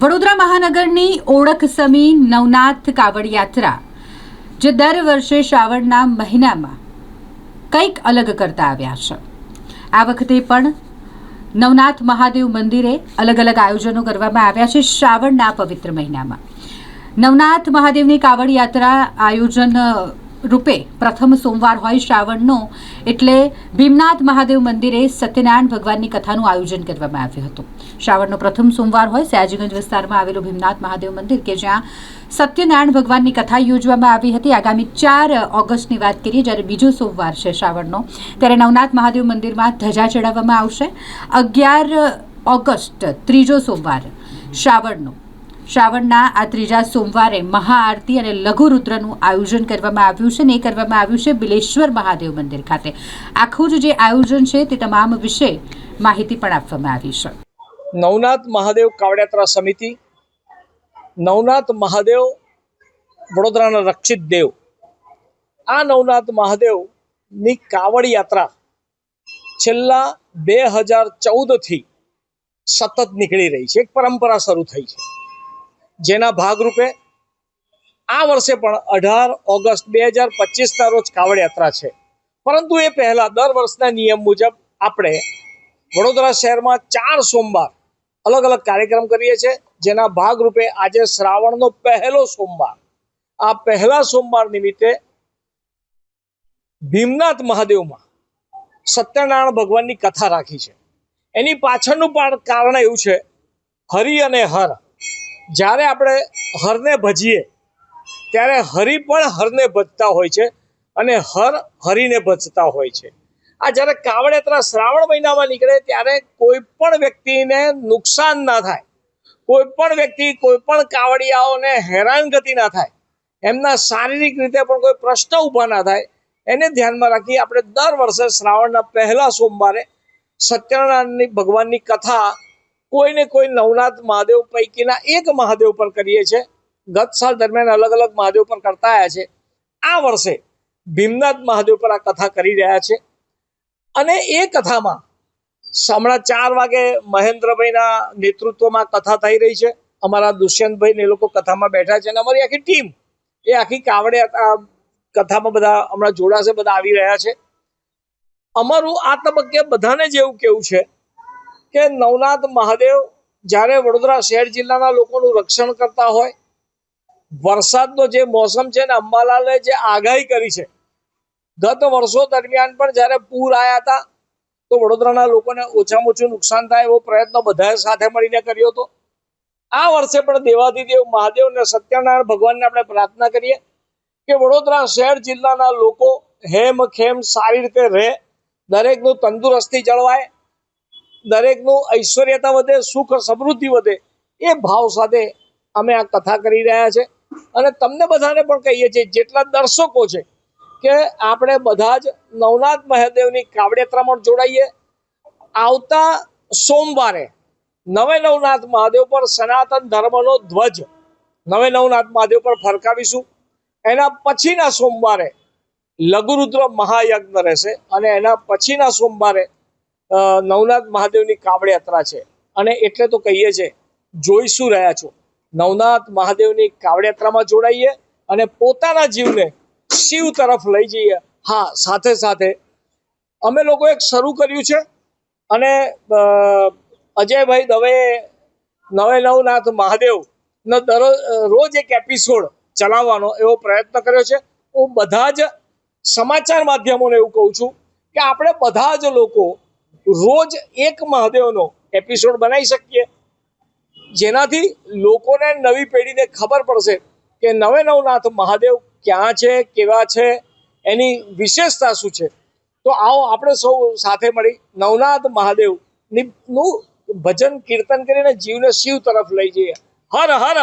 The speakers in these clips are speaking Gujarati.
વડોદરા મહાનગરની ઓળખ સમી નવનાથ કાવડ યાત્રા જે દર વર્ષે શ્રાવણના મહિનામાં કંઈક અલગ કરતા આવ્યા છે. આ વખતે પણ નવનાથ મહાદેવ મંદિરે અલગ અલગ આયોજનો કરવામાં આવ્યા છે શ્રાવણના પવિત્ર મહિનામાં. નવનાથ મહાદેવની કાવડ યાત્રા આયોજન રૂપે પ્રથમ સોમવાર હોય શ્રાવણનો, એટલે ભીમનાથ મહાદેવ મંદિરે સત્યનારાયણ ભગવાનની કથાનું આયોજન કરવામાં આવ્યું હતું. શ્રાવણનો પ્રથમ સોમવાર હોય સયાજીગંજ વિસ્તારમાં આવેલું ભીમનાથ મહાદેવ મંદિર કે જ્યાં સત્યનારાયણ ભગવાનની કથા યોજવામાં આવી હતી. આગામી ચાર ઓગસ્ટની વાત કરીએ, જ્યારે બીજો સોમવાર છે શ્રાવણનો, ત્યારે નવનાથ મહાદેવ મંદિરમાં ધજા ચડાવવામાં આવશે. અગિયાર ઓગસ્ટ, ત્રીજો સોમવાર શ્રાવણનો. શ્રાવણના આ ત્રીજા સોમવારે મહાઆરતી અને લઘુરુદ્રનું આયોજન કરવામાં આવ્યું છે ને એ કરવામાં આવ્યું છે બિલેશ્વર મહાદેવ મંદિર ખાતે. આખું જ જે આયોજન છે તે તમામ વિશે માહિતી પણ આપવામાં આવી છે. નવનાથ મહાદેવ કાવડિયાત્રા સમિતિ, નવનાથ મહાદેવ વડોદરાના રક્ષિત દેવ, આ નવનાથ મહાદેવની કાવડ યાત્રા છેલ્લા બે હજાર ચૌદથી સતત નીકળી રહી છે. એક પરંપરા શરૂ થઈ છે. જેના ભાગરૂપે આ વર્ષે પણ અઢાર ઓગસ્ટ બે હજાર પચીસના રોજ કાવડ યાત્રા છે. પરંતુ એ પહેલા દર વર્ષના નિયમ મુજબ આપણે વડોદરા શહેરમાં ચાર સોમવાર અલગ અલગ કાર્યક્રમ કરીએ છીએ, જેના ભાગરૂપે આજે શ્રાવણનો પહેલો સોમવાર. આ પહેલા સોમવાર નિમિત્તે ભીમનાથ મહાદેવમાં સત્યનારાયણ ભગવાનની કથા રાખી છે. એની પાછળનું પણ કારણ એવું છે, હરિ અને હર. જ્યારે આપણે હરને ભજીએ, ત્યારે હરિ પણ હરને ભજતા હોય છે અને હર હરિને ભજતા હોય છે. આ જ્યારે કાવડેતરા શ્રાવણ મહિનામાં નીકળે, ત્યારે કોઈ પણ વ્યક્તિને નુકસાન ના થાય. કોઈ પણ વ્યક્તિ કોઈ પણ કાવડિયાઓને હેરાનગતિ ના થાય. એમના શારીરિક રીતે પણ કોઈ પ્રશ્ન ઊભા ના થાય. એને ધ્યાનમાં રાખી આપણે દર વર્ષે શ્રાવણના પહેલા સોમવારે સત્યનારાયણની ભગવાનની કથા કોઈને કોઈ નવનાથ મહાદેવ પૈકીના એક મહાદેવ પર કરીએ છીએ ગત સાલ દરમિયાન અલગ અલગ મહાદેવ પર કરતા આવ્યા છે. આ વર્ષે ભીમનાથ મહાદેવ પર આ કથા કરી રહ્યા છે. અને એ કથામાં હમણાં ચાર વાગે મહેન્દ્રભાઈના નેતૃત્વમાં કથા થઈ રહી છે. અમારા દુષ્યંતભાઈ ને એ લોકો કથામાં બેઠા છે અને અમારી આખી ટીમ એ આખી કાવડે કથામાં બધા હમણાં જોડાશે, બધા આવી રહ્યા છે. અમારું આ તબક્કે બધાને જ એવું કેવું છે કે નવનાથ મહાદેવ જ્યારે વડોદરા શહેર જિલ્લાના લોકોનું રક્ષણ કરતા હોય, વરસાદનો જે મોસમ છે ને અંબાલાલે જે આગાહી કરી છે, ગત વર્ષો દરમિયાન પણ જ્યારે પૂર આવ્યા હતા, તો વડોદરાના લોકોને ઓછામાં ઓછું નુકસાન થાય એવો પ્રયત્ન બધાએ સાથે મળીને કર્યો હતો. આ વર્ષે પણ દેવાધિદેવ મહાદેવ અને સત્યનારાયણ ભગવાનને આપણે પ્રાર્થના કરીએ કે વડોદરા શહેર જિલ્લાના લોકો હેમ ખેમ સારી રીતે રહે, દરેકનું તંદુરસ્તી જળવાય દરેકનું ઐશ્વર્યતા વધે, સુખ સમૃદ્ધિ વધે, એ ભાવ સાથે અમે આ કથા કરી રહ્યા છે. અને તમને બધાને પણ કહીએ છીએ, જેટલા દર્શકો છે, કે આપણે બધા જ નવનાથ મહાદેવની કાવડયાત્રામાં જોડાઈએ. આવતા સોમવારે નવે નવનાથ મહાદેવ પર સનાતન ધર્મનો ધ્વજ નવે નવનાથ મહાદેવ પર ફરકાવીશું. એના પછીના સોમવારે લઘુરુદ્ર મહાયજ્ઞ રહેશે અને એના પછીના સોમવારે નવનાથ મહાદેવની કાવડ યાત્રા છે. અને એટલે તો કહીએ છે, જોઈ શું રહ્યા છો? નવનાથ મહાદેવની કાવડ યાત્રામાં જોડાઈએ અને પોતાના જીવને શિવ તરફ લઈ જઈએ. હા, સાથે સાથે અમે લોકો એક શરૂ કર્યું છે અને અજયભાઈ દવે, નવે નવનાથ મહાદેવ નો, દરરોજ રોજ એક એપિસોડ ચલાવવાનો એવો પ્રયત્ન કર્યો છે. હું બધા જ સમાચાર માધ્યમોને એવું કહું છું કે આપણે બધા જ લોકો રોજ એક મહાદેવનો એપિસોડ બનાવી શકીએ. જેનાથી લોકોને નવી પેઢીને ખબર પડશે કે નવે નવનાથ મહાદેવ ક્યાં છે, કેવા છે, એની વિશેષતા શું છે. તો આવો આપણે સૌ સાથે મળી નવનાથ મહાદેવની નું ભજન કીર્તન કરીને જીવને શિવ તરફ લઈ જઈએ. હર હર!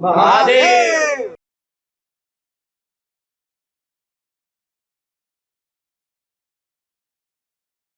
મહાદેવ!